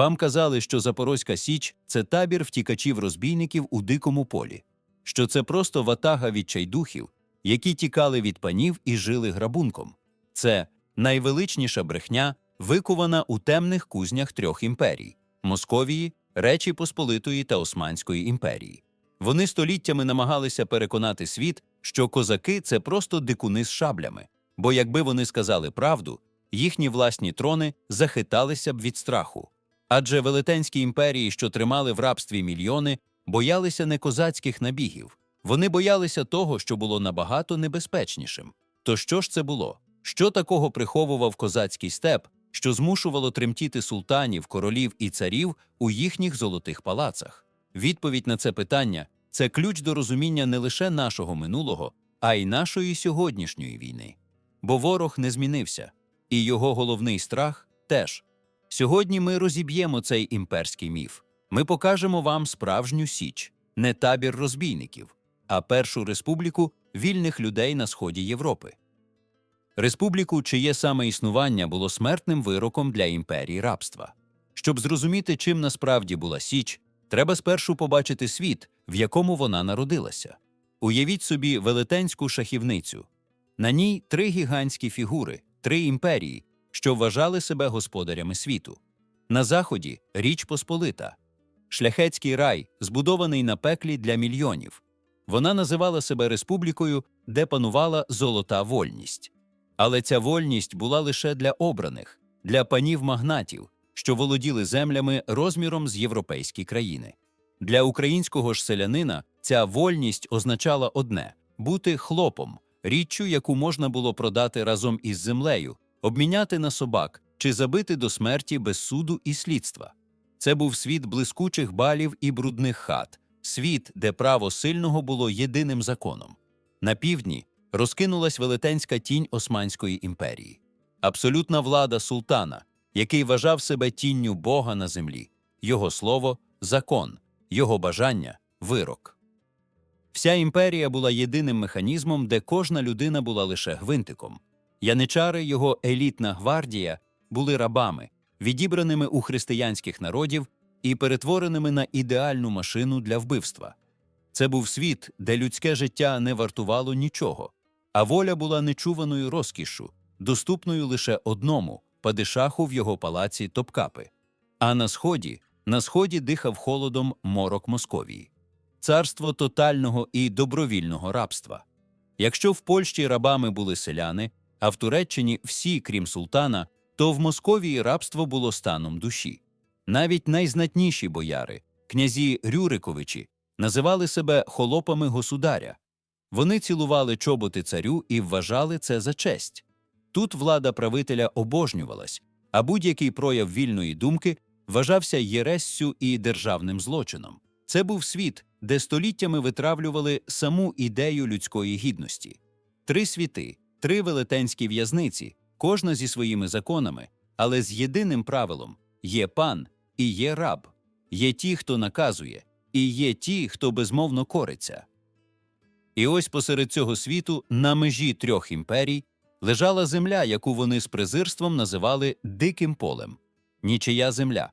Вам казали, що Запорозька Січ це табір втікачів-розбійників у дикому полі, що це просто ватага відчайдухів, які тікали від панів і жили грабунком. Це найвеличніша брехня, викувана у темних кузнях трьох імперій Московії, Речі Посполитої та Османської імперії. Вони століттями намагалися переконати світ, що козаки це просто дикуни з шаблями, бо якби вони сказали правду, їхні власні трони захиталися б від страху. Адже велетенські імперії, що тримали в рабстві мільйони, боялися не козацьких набігів. Вони боялися того, що було набагато небезпечнішим. То що ж це було? Що такого приховував козацький степ, що змушувало тремтіти султанів, королів і царів у їхніх золотих палацах? Відповідь на це питання це ключ до розуміння не лише нашого минулого, а й нашої сьогоднішньої війни. Бо ворог не змінився, і його головний страх теж. Сьогодні ми розіб'ємо цей імперський міф. Ми покажемо вам справжню січ, не табір розбійників, а першу республіку вільних людей на сході Європи. Республіку, чиє саме існування було смертним вироком для імперії рабства. Щоб зрозуміти, чим насправді була Січ, треба спершу побачити світ, в якому вона народилася. Уявіть собі велетенську шахівницю. На ній три гігантські фігури, три імперії, що вважали себе господарями світу. На заході Річ Посполита, шляхетський рай, збудований на пеклі для мільйонів. Вона називала себе республікою, де панувала золота вольність. Але ця вольність була лише для обраних, для панів-магнатів, що володіли землями розміром з європейські країни. Для українського ж селянина ця вольність означала одне бути хлопом, річчю, яку можна було продати разом із землею, обміняти на собак чи забити до смерті без суду і слідства. Це був світ блискучих балів і брудних хат, світ, де право сильного було єдиним законом. На півдні розкинулась велетенська тінь Османської імперії, абсолютна влада султана, який вважав себе тінню Бога на землі, його слово закон, його бажання вирок. Вся імперія була єдиним механізмом, де кожна людина була лише гвинтиком. Яничари, його елітна гвардія, були рабами, відібраними у християнських народів і перетвореними на ідеальну машину для вбивства. Це був світ, де людське життя не вартувало нічого, а воля була нечуваною розкішшю, доступною лише одному падишаху в його палаці Топкапи. А на сході, на сході дихав холодом морок Московії, царство тотального і добровільного рабства. Якщо в Польщі рабами були селяни, а в Туреччині всі, крім султана, то в Московії рабство було станом душі. Навіть найзнатніші бояри, князі Рюриковичі, називали себе холопами государя. Вони цілували чоботи царю і вважали це за честь. Тут влада правителя обожнювалась, а будь-який прояв вільної думки вважався єрессю і державним злочином. Це був світ, де століттями витравлювали саму ідею людської гідності. Три світи, три велетенські в'язниці, кожна зі своїми законами, але з єдиним правилом є пан і є раб, є ті, хто наказує, і є ті, хто безмовно кориться. І ось посеред цього світу, на межі трьох імперій, лежала земля, яку вони з презирством називали Диким полем нічия земля.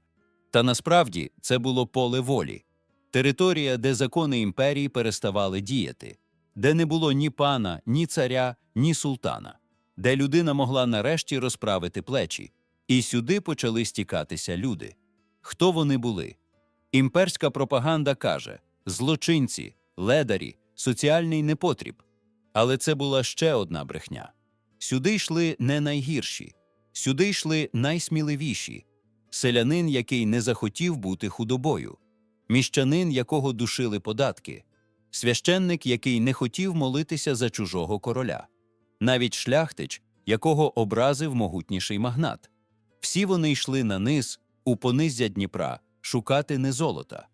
Та насправді це було поле волі, територія, де закони імперії переставали діяти, де не було ні пана, ні царя, ні султана, де людина могла нарешті розправити плечі, і сюди почали стікатися люди. Хто вони були? Імперська пропаганда каже злочинці, ледарі, соціальний непотріб. Але це була ще одна брехня. Сюди йшли не найгірші, сюди йшли найсміливіші селянин, який не захотів бути худобою, міщанин, якого душили податки, священник, який не хотів молитися за чужого короля, навіть шляхтич, якого образив могутніший магнат. Всі вони йшли на низ, у понизя Дніпра, шукати не золота.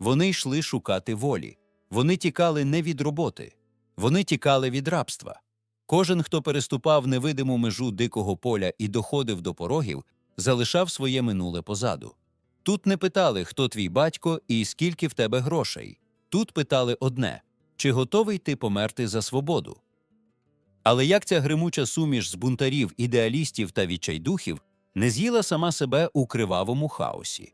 Вони йшли шукати волі. Вони тікали не від роботи, вони тікали від рабства. Кожен, хто переступав невидиму межу дикого поля і доходив до порогів, залишав своє минуле позаду. Тут не питали, хто твій батько і скільки в тебе грошей. Тут питали одне чи готовий ти померти за свободу. Але як ця гримуча суміш з бунтарів, ідеалістів та відчайдухів не з'їла сама себе у кривавому хаосі?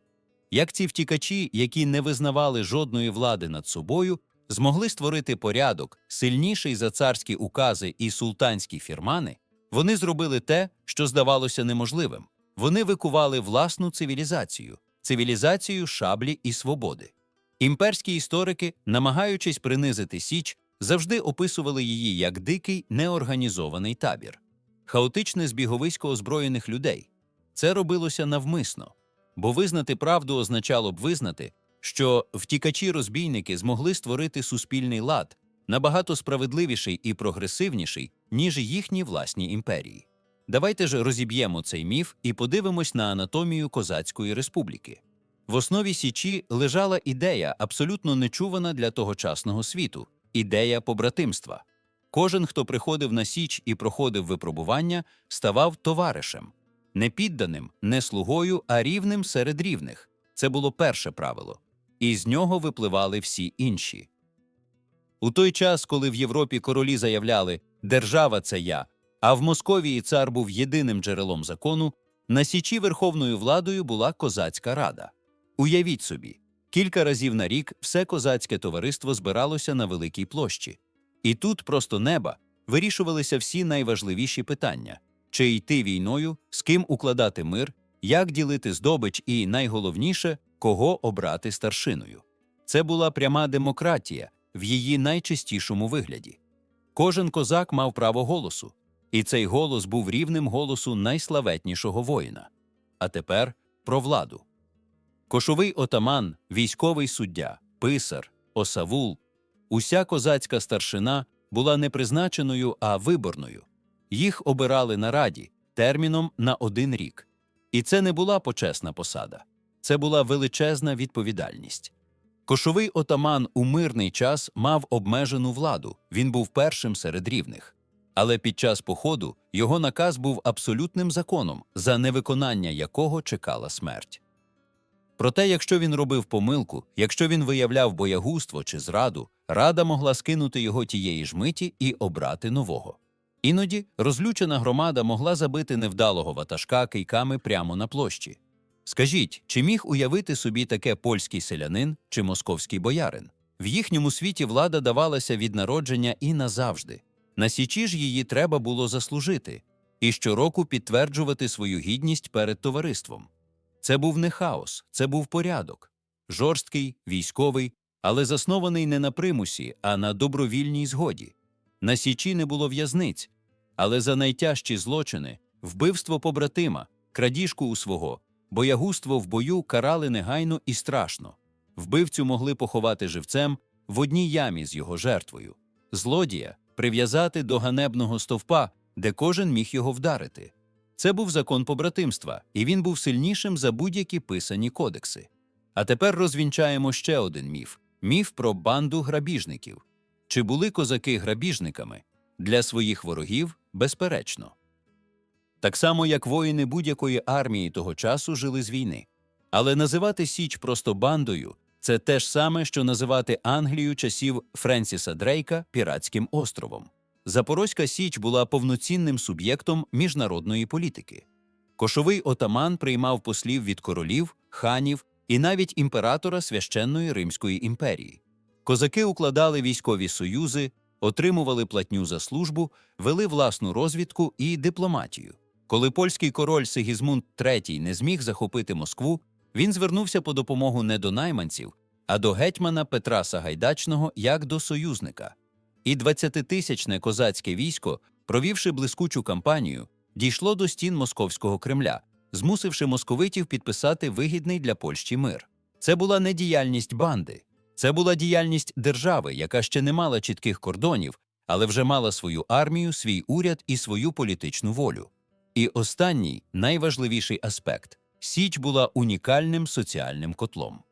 як ці втікачі, які не визнавали жодної влади над собою, змогли створити порядок, сильніший за царські укази і султанські фірмани, вони зробили те, що здавалося неможливим. Вони викували власну цивілізацію, цивілізацію шаблі і свободи. Імперські історики, намагаючись принизити Січ, завжди описували її як дикий неорганізований табір, хаотичне збіговисько озброєних людей. Це робилося навмисно, бо визнати правду означало б визнати, що втікачі-розбійники змогли створити суспільний лад набагато справедливіший і прогресивніший, ніж їхні власні імперії. Давайте ж розіб'ємо цей міф і подивимось на анатомію Козацької республіки. В основі Січі лежала ідея, абсолютно нечувана для тогочасного світу ідея побратимства. Кожен, хто приходив на Січ і проходив випробування, ставав товаришем, не підданим, не слугою, а рівним серед рівних. Це було перше правило, і з нього випливали всі інші. У той час, коли в Європі королі заявляли Держава це я, а в Московії цар був єдиним джерелом закону, на Січі верховною владою була козацька рада. Уявіть собі, кілька разів на рік все козацьке товариство збиралося на великій площі. І тут просто неба вирішувалися всі найважливіші питання: чи йти війною, з ким укладати мир, як ділити здобич і, найголовніше, кого обрати старшиною. Це була пряма демократія в її найчистішому вигляді. Кожен козак мав право голосу, і цей голос був рівнем голосу найславетнішого воїна. А тепер про владу. Кошовий отаман, військовий суддя, писар, осавул, уся козацька старшина була не призначеною, а виборною. Їх обирали на раді терміном на один рік. І це не була почесна посада, це була величезна відповідальність. Кошовий отаман у мирний час мав обмежену владу, він був першим серед рівних. Але під час походу його наказ був абсолютним законом, за невиконання якого чекала смерть. Проте, якщо він робив помилку, якщо він виявляв боягузтво чи зраду, рада могла скинути його тієї ж миті і обрати нового. Іноді розлючена громада могла забити невдалого ватажка кийками прямо на площі. Скажіть, чи міг уявити собі таке польський селянин чи московський боярин? В їхньому світі влада давалася від народження і назавжди. На січі ж її треба було заслужити і щороку підтверджувати свою гідність перед товариством. Це був не хаос, це був порядок жорсткий, військовий, але заснований не на примусі, а на добровільній згоді. На січі не було в'язниць, але за найтяжчі злочини вбивство побратима, крадіжку у свого, боягузтво в бою карали негайно і страшно. Вбивцю могли поховати живцем в одній ямі з його жертвою, злодія прив'язати до ганебного стовпа, де кожен міг його вдарити. Це був закон побратимства, і він був сильнішим за будь-які писані кодекси. А тепер розвінчаємо ще один міф міф про банду грабіжників. Чи були козаки грабіжниками? Для своїх ворогів безперечно. Так само, як воїни будь-якої армії того часу жили з війни. Але називати Січ просто бандою це те ж саме, що називати Англію часів Френсіса Дрейка піратським островом. Запорозька Січ була повноцінним суб'єктом міжнародної політики. Кошовий отаман приймав послів від королів, ханів і навіть імператора священної Римської імперії. Козаки укладали військові союзи, отримували платню за службу, вели власну розвідку і дипломатію. Коли польський король Сигізмунд III не зміг захопити Москву, він звернувся по допомогу не до найманців, а до гетьмана Петра Сагайдачного як до союзника. І 20-тисячне козацьке військо, провівши блискучу кампанію, дійшло до стін московського Кремля, змусивши московитів підписати вигідний для Польщі мир. Це була не діяльність банди, це була діяльність держави, яка ще не мала чітких кордонів, але вже мала свою армію, свій уряд і свою політичну волю. І останній найважливіший аспект Січ була унікальним соціальним котлом.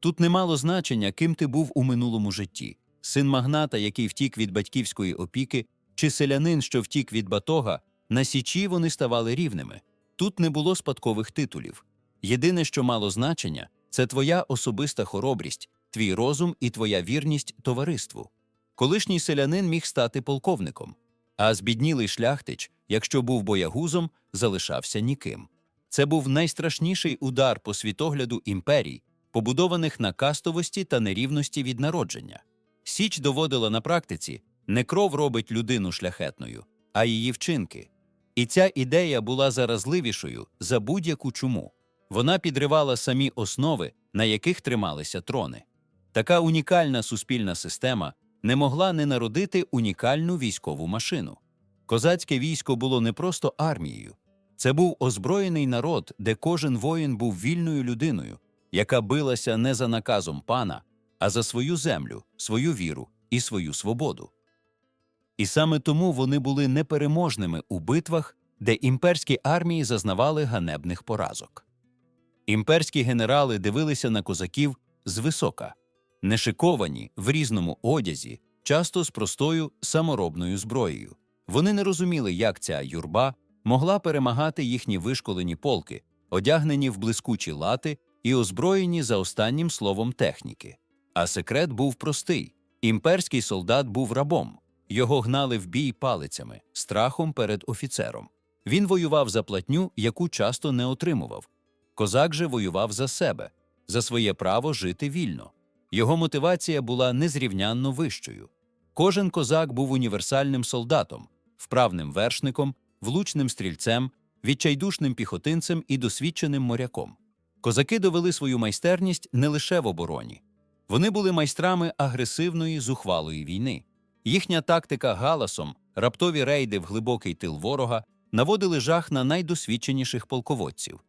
Тут не мало значення, ким ти був у минулому житті син магната, який втік від батьківської опіки, чи селянин, що втік від батога, на січі вони ставали рівними. Тут не було спадкових титулів. Єдине, що мало значення, це твоя особиста хоробрість, твій розум і твоя вірність товариству. Колишній селянин міг стати полковником, а збіднілий шляхтич, якщо був боягузом, залишався ніким. Це був найстрашніший удар по світогляду імперій, побудованих на кастовості та нерівності від народження. Січ доводила на практиці, не кров робить людину шляхетною, а її вчинки. І ця ідея була заразливішою за будь-яку чуму. Вона підривала самі основи, на яких трималися трони. Така унікальна суспільна система не могла не народити унікальну військову машину. Козацьке військо було не просто армією, це був озброєний народ, де кожен воїн був вільною людиною, яка билася не за наказом пана, а за свою землю, свою віру і свою свободу. І саме тому вони були непереможними у битвах, де імперські армії зазнавали ганебних поразок. Імперські генерали дивилися на козаків звисока, нешиковані в різному одязі, часто з простою саморобною зброєю. Вони не розуміли, як ця юрба могла перемагати їхні вишколені полки, одягнені в блискучі лати і озброєні за останнім словом техніки. А секрет був простий: імперський солдат був рабом. Його гнали в бій палицями, страхом перед офіцером. Він воював за платню, яку часто не отримував. Козак же воював за себе, за своє право жити вільно. Його мотивація була незрівнянно вищою. Кожен козак був універсальним солдатом, вправним вершником, влучним стрільцем, відчайдушним піхотинцем і досвідченим моряком. Козаки довели свою майстерність не лише в обороні. Вони були майстрами агресивної зухвалої війни. Їхня тактика галасом, раптові рейди в глибокий тил ворога наводили жах на найдосвідченіших полководців.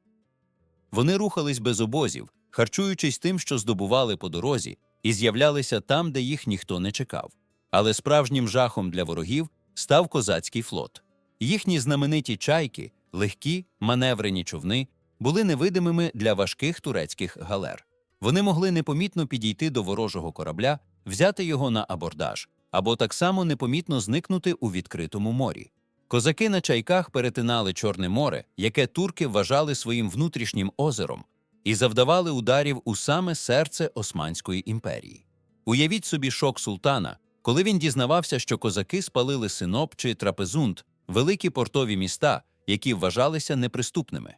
Вони рухались без обозів, харчуючись тим, що здобували по дорозі, і з'являлися там, де їх ніхто не чекав. Але справжнім жахом для ворогів став козацький флот. Їхні знамениті чайки, легкі, маневрені човни, були невидимими для важких турецьких галер. Вони могли непомітно підійти до ворожого корабля, взяти його на абордаж, або так само непомітно зникнути у відкритому морі. Козаки на чайках перетинали Чорне море, яке турки вважали своїм внутрішнім озером, і завдавали ударів у саме серце Османської імперії. Уявіть собі шок султана, коли він дізнавався, що козаки спалили Синоп чи Трапезунд, великі портові міста, які вважалися неприступними.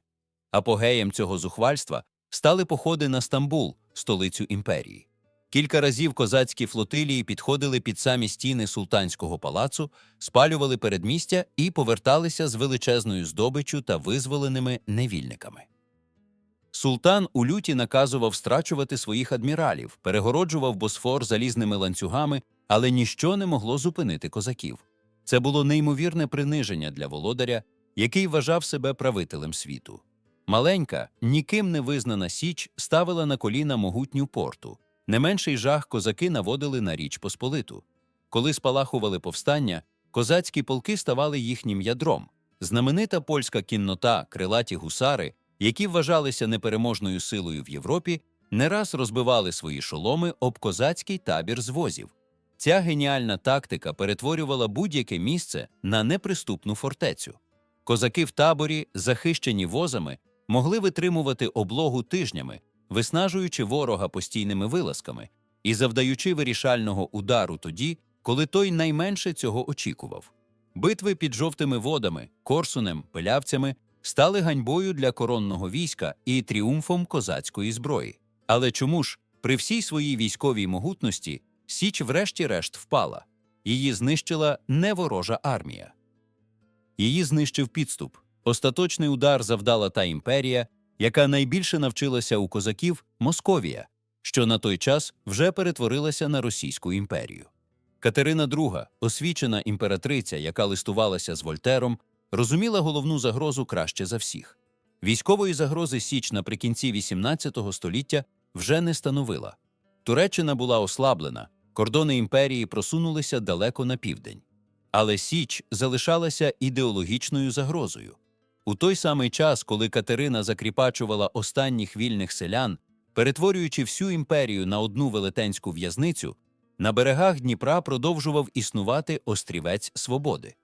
Апогеєм цього зухвальства стали походи на Стамбул, столицю імперії. Кілька разів козацькі флотилії підходили під самі стіни султанського палацу, спалювали передмістя і поверталися з величезною здобиччю та визволеними невільниками. Султан у люті наказував страчувати своїх адміралів, перегороджував босфор залізними ланцюгами, але ніщо не могло зупинити козаків. Це було неймовірне приниження для володаря, який вважав себе правителем світу. Маленька, ніким не визнана Січ ставила на коліна могутню порту. Не менший жах козаки наводили на Річ Посполиту. Коли спалахували повстання, козацькі полки ставали їхнім ядром. Знаменита польська кіннота, крилаті гусари, які вважалися непереможною силою в Європі, не раз розбивали свої шоломи об козацький табір звозів. Ця геніальна тактика перетворювала будь-яке місце на неприступну фортецю. Козаки в таборі, захищені возами, могли витримувати облогу тижнями, виснажуючи ворога постійними вилазками і завдаючи вирішального удару тоді, коли той найменше цього очікував. Битви під жовтими водами, корсунем, пилявцями стали ганьбою для коронного війська і тріумфом козацької зброї. Але чому ж, при всій своїй військовій могутності, Січ врешті-решт впала? Її знищила не ворожа армія. Її знищив підступ. Остаточний удар завдала та імперія, яка найбільше навчилася у козаків Московія, що на той час вже перетворилася на Російську імперію. Катерина II, освічена імператриця, яка листувалася з Вольтером, розуміла головну загрозу краще за всіх. Військової загрози Січ наприкінці XVIII століття вже не становила. Туреччина була ослаблена, кордони імперії просунулися далеко на південь. Але Січ залишалася ідеологічною загрозою. У той самий час, коли Катерина закріпачувала останніх вільних селян, перетворюючи всю імперію на одну велетенську в'язницю, на берегах Дніпра продовжував існувати острівець свободи.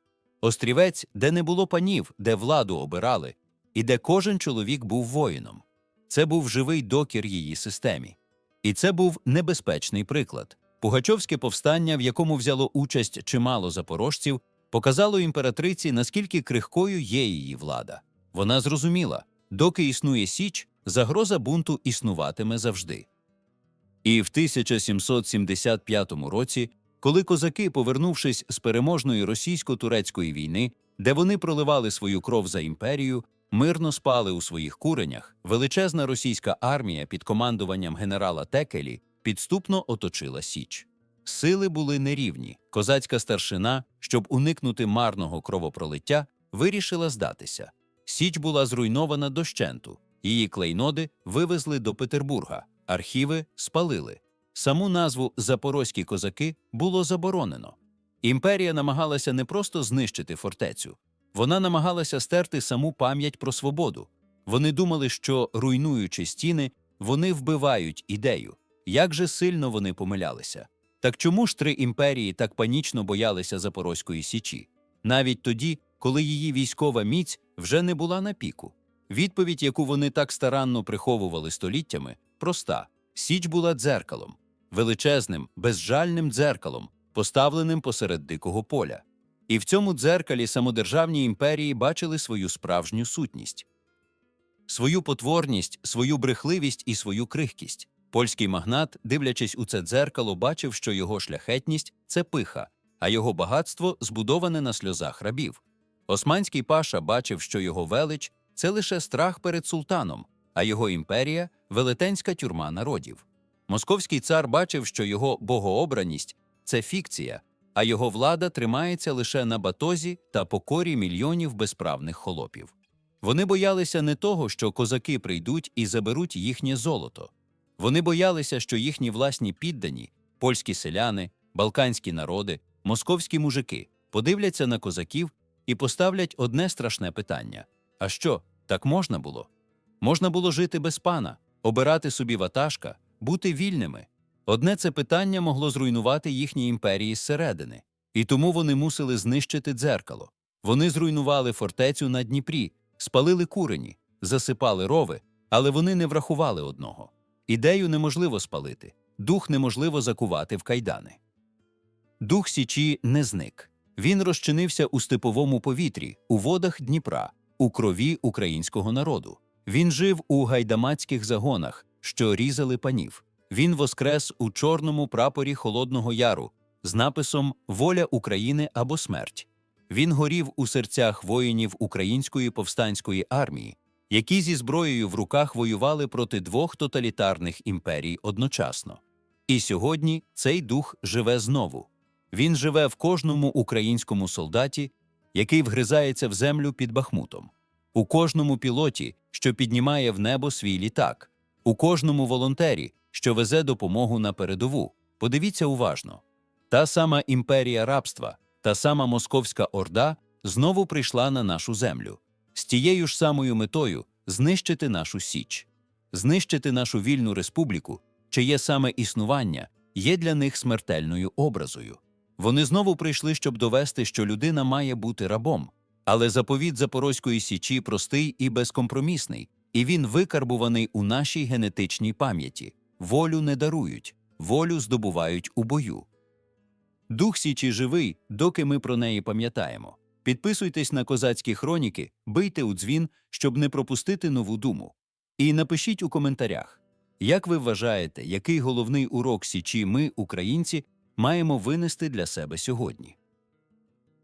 Острівець, де не було панів, де владу обирали, і де кожен чоловік був воїном. Це був живий докір її системі. І це був небезпечний приклад. Пугачовське повстання, в якому взяло участь чимало запорожців, показало імператриці, наскільки крихкою є її влада. Вона зрозуміла, доки існує Січ, загроза бунту існуватиме завжди. І в 1775 році, коли козаки, повернувшись з переможної російсько-турецької війни, де вони проливали свою кров за імперію, мирно спали у своїх куренях, величезна російська армія під командуванням генерала Текелі підступно оточила Січ. Сили були нерівні. Козацька старшина, щоб уникнути марного кровопролиття, вирішила здатися. Січ була зруйнована дощенту. Її клейноди вивезли до Петербурга, архіви спалили. Саму назву Запорозькі козаки було заборонено. Імперія намагалася не просто знищити фортецю, вона намагалася стерти саму пам'ять про свободу. Вони думали, що, руйнуючи стіни, вони вбивають ідею. Як же сильно вони помилялися? Так чому ж три імперії так панічно боялися Запорозької січі? Навіть тоді, коли її військова міць вже не була на піку. Відповідь, яку вони так старанно приховували століттями, проста: Січ була дзеркалом, величезним, безжальним дзеркалом, поставленим посеред дикого поля. І в цьому дзеркалі самодержавні імперії бачили свою справжню сутність, свою потворність, свою брехливість і свою крихкість. Польський магнат, дивлячись у це дзеркало, бачив, що його шляхетність це пиха, а його багатство збудоване на сльозах рабів. Османський паша бачив, що його велич це лише страх перед султаном, а його імперія велетенська тюрма народів. Московський цар бачив, що його богообраність це фікція, а його влада тримається лише на батозі та покорі мільйонів безправних холопів. Вони боялися не того, що козаки прийдуть і заберуть їхнє золото. Вони боялися, що їхні власні піддані, польські селяни, балканські народи, московські мужики подивляться на козаків і поставлять одне страшне питання: а що, так можна було? Можна було жити без пана, обирати собі ватажка, бути вільними. Одне це питання могло зруйнувати їхні імперії зсередини, і тому вони мусили знищити дзеркало. Вони зруйнували фортецю на Дніпрі, спалили курені, засипали рови, але вони не врахували одного. Ідею неможливо спалити, дух неможливо закувати в кайдани. Дух Січі не зник. Він розчинився у степовому повітрі, у водах Дніпра, у крові українського народу. Він жив у гайдамацьких загонах, що різали панів. Він воскрес у чорному прапорі Холодного Яру з написом Воля України або смерть. Він горів у серцях воїнів української повстанської армії, які зі зброєю в руках воювали проти двох тоталітарних імперій одночасно. І сьогодні цей дух живе знову. Він живе в кожному українському солдаті, який вгризається в землю під Бахмутом, у кожному пілоті, що піднімає в небо свій літак, у кожному волонтері, що везе допомогу на передову. Подивіться уважно. Та сама імперія рабства, та сама Московська Орда знову прийшла на нашу землю з тією ж самою метою знищити нашу Січ, знищити нашу вільну республіку, чиє саме існування є для них смертельною образою. Вони знову прийшли, щоб довести, що людина має бути рабом. Але заповіт Запорозької Січі простий і безкомпромісний, і він викарбуваний у нашій генетичній пам'яті. Волю не дарують, волю здобувають у бою. Дух Січі живий, доки ми про неї пам'ятаємо. Підписуйтесь на козацькі хроніки, бийте у дзвін, щоб не пропустити нову думу. І напишіть у коментарях, як ви вважаєте, який головний урок Січі ми, українці, маємо винести для себе сьогодні.